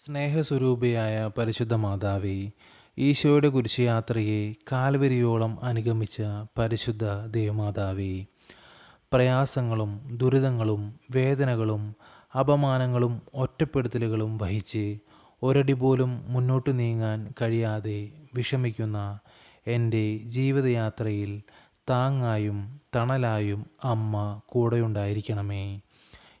സ്നേഹസ്വരൂപിയായ പരിശുദ്ധ മാതാവി ഈശോയുടെ കുരിശുയാത്രയെ കാൽവരിയോളം അനുഗമിച്ച പരിശുദ്ധ ദേവമാതാവേ പ്രയാസങ്ങളും ദുരിതങ്ങളും വേദനകളും അപമാനങ്ങളും ഒറ്റപ്പെടുത്തലുകളും വഹിച്ച് ഒരടി പോലും മുന്നോട്ട് നീങ്ങാൻ കഴിയാതെ വിഷമിക്കുന്ന എന്റെ ജീവിതയാത്രയിൽ താങ്ങായും തണലായും അമ്മ കൂടെയുണ്ടായിരിക്കണമേ.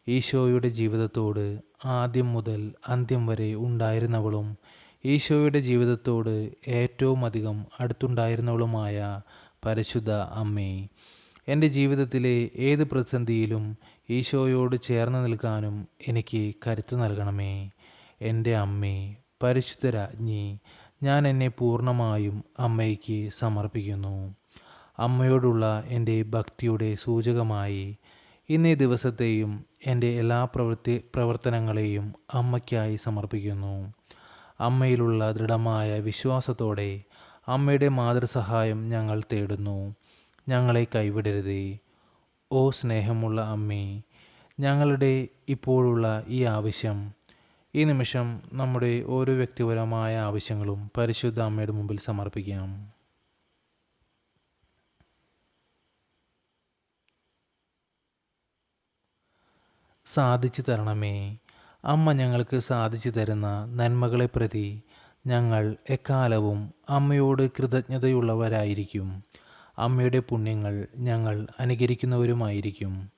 ഈശോയുടെ ജീവിതത്തോട് ആദ്യം മുതൽ അന്ത്യം വരെ ഉണ്ടായിരുന്നവളും ഈശോയുടെ ജീവിതത്തോട് ഏറ്റവും അധികം അടുത്തുണ്ടായിരുന്നവളുമായ പരിശുദ്ധ അമ്മേ എന്റെ ജീവിതത്തിലെ ഏത് പ്രതിസന്ധിയിലും ഈശോയോട് ചേർന്ന് നിൽക്കാനും എനിക്ക് കരുത്തു നൽകണമേ. എന്റെ അമ്മേ പരിശുദ്ധ രാജ്ഞി ഞാൻ എന്നെ പൂർണമായും അമ്മയ്ക്ക് സമർപ്പിക്കുന്നു. അമ്മയോടുള്ള എന്റെ ഭക്തിയുടെ സൂചകമായി ഇന്നേ ദിവസത്തെയും എന്റെ എല്ലാ പ്രവൃത്തി പ്രവർത്തനങ്ങളെയും അമ്മയ്ക്കായി സമർപ്പിക്കുന്നു. അമ്മയിലുള്ള ദൃഢമായ വിശ്വാസത്തോടെ അമ്മയുടെ മാതൃസഹായം ഞങ്ങൾ തേടുന്നു. ഞങ്ങളെ കൈവിടരുതേ. ഓ സ്നേഹമുള്ള അമ്മേ ഞങ്ങളുടെ ഇപ്പോഴുള്ള ഈ ആവശ്യം ഈ നിമിഷം നമ്മുടെ ഓരോ വ്യക്തിപരമായ ആവശ്യങ്ങളും പരിശുദ്ധ അമ്മയുടെ മുമ്പിൽ സമർപ്പിക്കാം. സാധിച്ചു തരണമേ. അമ്മ ഞങ്ങൾക്ക് സാധിച്ചു തരുന്ന നന്മകളെ പ്രതി ഞങ്ങൾ എക്കാലവും അമ്മയോട് കൃതജ്ഞതയുള്ളവരായിരിക്കും. അമ്മയുടെ പുണ്യങ്ങൾ ഞങ്ങൾ അനുകരിക്കുന്നവരുമായിരിക്കും.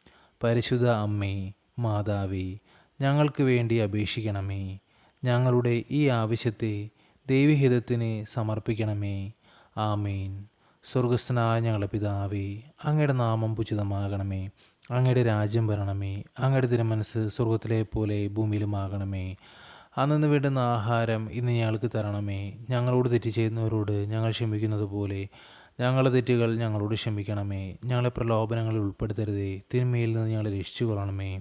പരിശുദ്ധ അമ്മേ മാതാവേ ഞങ്ങൾക്ക് വേണ്ടി അപേക്ഷിക്കണമേ. ഞങ്ങളുടെ ഈ ആവശ്യത്തെ ദൈവഹിതത്തിന് സമർപ്പിക്കണമേ. ആമേൻ. സ്വർഗസ്ഥനായ ഞങ്ങളുടെ പിതാവേ അങ്ങയുടെ നാമം പുചിതമാകണമേ അങ്ങയുടെ രാജ്യം വരണമേ അങ്ങയുടെ തിരുമനസ് സ്വർഗത്തിലെ പോലെ ഭൂമിയിലുമാകണമേ. അന്നു വേണ്ടുന്ന ആഹാരം ഇന്ന് ഞങ്ങൾക്ക് തരണമേ. ഞങ്ങളോട് തെറ്റ് ചെയ്യുന്നവരോട് ഞങ്ങൾ ക്ഷമിക്കുന്നത് പോലെ ഞങ്ങളുടെ തെറ്റുകൾ ഞങ്ങളോട് ക്ഷമിക്കണമേ. ഞങ്ങളെ പ്രലോഭനങ്ങളിൽ ഉൾപ്പെടുത്തരുതേ. തിന്മയിൽ നിന്ന് ഞങ്ങളെ രക്ഷിച്ചു കൊള്ളണമേ